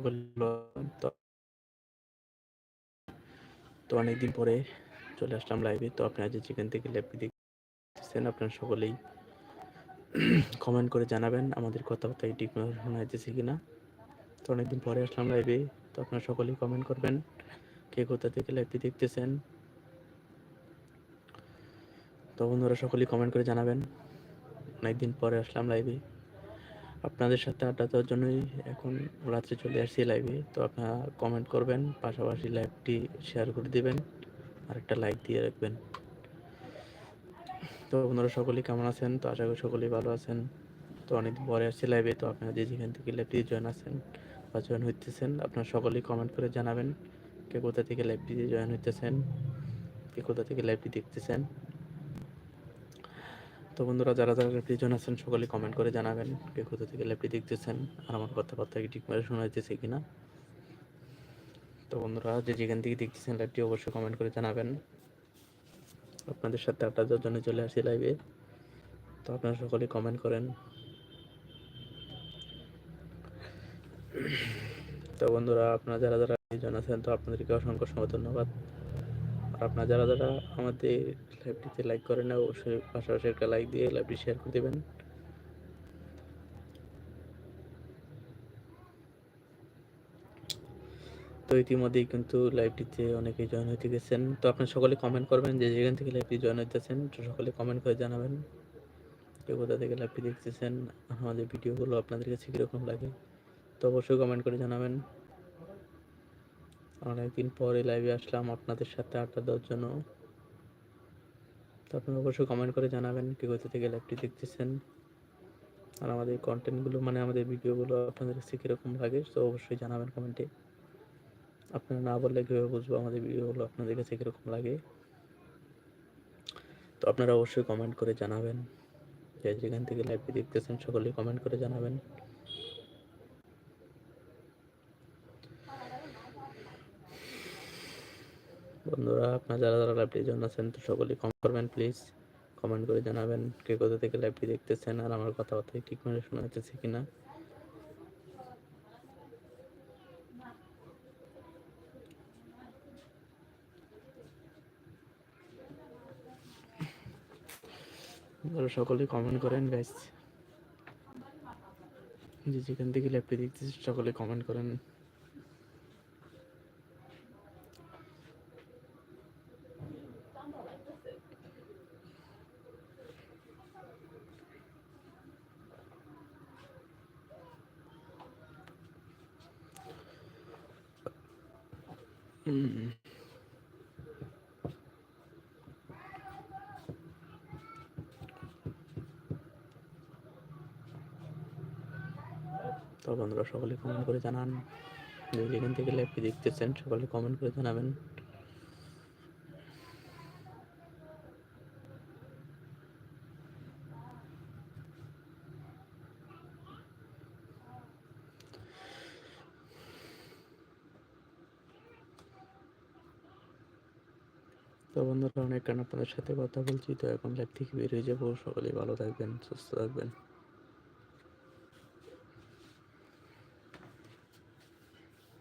সকল তো অনেকদিন পরে চলে আসলাম লাইভে তো আপনারা যে যেখান থেকে লাইভটি দেখছেন আপনারা সকলেই কমেন্ট করে জানাবেন আমাদের কথাবার্তা ঠিক শোনা যাচ্ছে কিনা। তো অনেকদিন পরে আসলাম লাইভে তো আপনারা সকলেই কমেন্ট করবেন, কে কোথা থেকে লাইভটি দেখতেছেন। তো বন্ধুরা সকলেই কমেন্ট করে জানাবেন। অনেকদিন পরে আসলাম লাইভে আপনাদের সাথে আড্ডা দেওয়ার জন্যই এখন রাত্রে চলে আসছি লাইভে তো আপনারা কমেন্ট করবেন, পাশাপাশি লাইভটি শেয়ার করে দিবেন, আর একটা লাইক দিয়ে রাখবেন। তো আপনারা সকলেই কেমন আছেন? তো আশা করি সকলেই ভালো আছেন। তো অনেকদিন পরে আসছি লাইভে তো আপনারা যে যেখান থেকে লাইভটি জয়েন আছেন বা জয়েন হইতেছেন, আপনারা সকলেই কমেন্ট করে জানাবেন, কে কোথা থেকে লাইভটি জয়েন হইতেছেন, কে কোথা থেকে লাইভটি দেখতেছেন। তো বন্ধুরা, যারা যারা ল্যাপটি জন আছেন, সকলে কমেন্ট করে জানাবেন কে কোথা থেকে ল্যাপটি দেখতেছেন আর আমার কথাবার্তা কি ঠিকভাবে শোনা যাচ্ছে কিনা। তো বন্ধুরা, যে যেখান থেকে দেখতেছেন লাইভটি অবশ্যই কমেন্ট করে জানাবেন। আপনাদের সাথে দেওয়ার জন্য চলে আসি লাইভে তো আপনারা সকলে কমেন্ট করেন। তো বন্ধুরা, আপনারা যারা যারা জন আছেন, তো আপনাদেরকে অসংখ্য ধন্যবাদ। আপনারা যারা যারা আমাদের লাইভটিতে লাইক করেন না, অবশ্যই পাশাপাশি একটা লাইক দিয়ে লাইভটি শেয়ার করে দেবেন। তো ইতিমধ্যেই কিন্তু লাইভটিতে অনেকেই জয়েন হইতে গেছেন। তো আপনি সকলে কমেন্ট করবেন যে যেখান থেকে লাইভটি জয়েন হইতেছেন, তো সকলে কমেন্ট করে জানাবেন কেউ কোথা থেকে লাইভটি দেখতেছেন, আমাদের ভিডিওগুলো আপনাদের কাছে কীরকম লাগে। তো অবশ্যই কমেন্ট করে জানাবেন। অনেকদিন পরে লাইভে আসলাম আপনাদের সাথে আড্ডা দেওয়ার জন্য। তো আপনারা অবশ্যই কমেন্ট করে জানাবেন কে কোথা থেকে লাইভটি দেখতেছেন। আর আমাদের কন্টেন্টগুলো মানে আমাদের ভিডিওগুলো আপনাদের কাছে কীরকম লাগে, তো অবশ্যই জানাবেন কমেন্টে আপনারা না বললে কীভাবে বুঝব আমাদের ভিডিওগুলো আপনাদের কাছে কীরকম লাগে? তো আপনারা অবশ্যই কমেন্ট করে জানাবেন। যে যেখান থেকে লাইভটি দেখতেছেন, সকলেই কমেন্ট করে জানাবেন। বন্ধুরা, আপনারা যারা যারা লাইভটির জন্য আছেন, তো সকলেই কমেন্ট করবেন প্লিজ কমেন্ট করে জানাবেন কে কোথা থেকে লাইভটি দেখতেছেন আর আমার কথাবার্তা ঠিক মনে শোনা যাচ্ছে কিনা সকলেই কমেন্ট করেন গাইস যে যেখান থেকে লাইভটি দেখতেছি সকলে কমেন্ট করেন। তো বন্ধুরা সকলে কমেন্ট করে জানান। যেখান থেকে লাইভটি দেখতেছেন সকলে কমেন্ট করে জানাবেন। বন্ধুরা অনেক আপনাদের সাথে কথা বলছি? তো এখন লাইভ থেকে বেরিয়ে যাব। সকলেই ভালো থাকবেন, সুস্থ থাকবেন।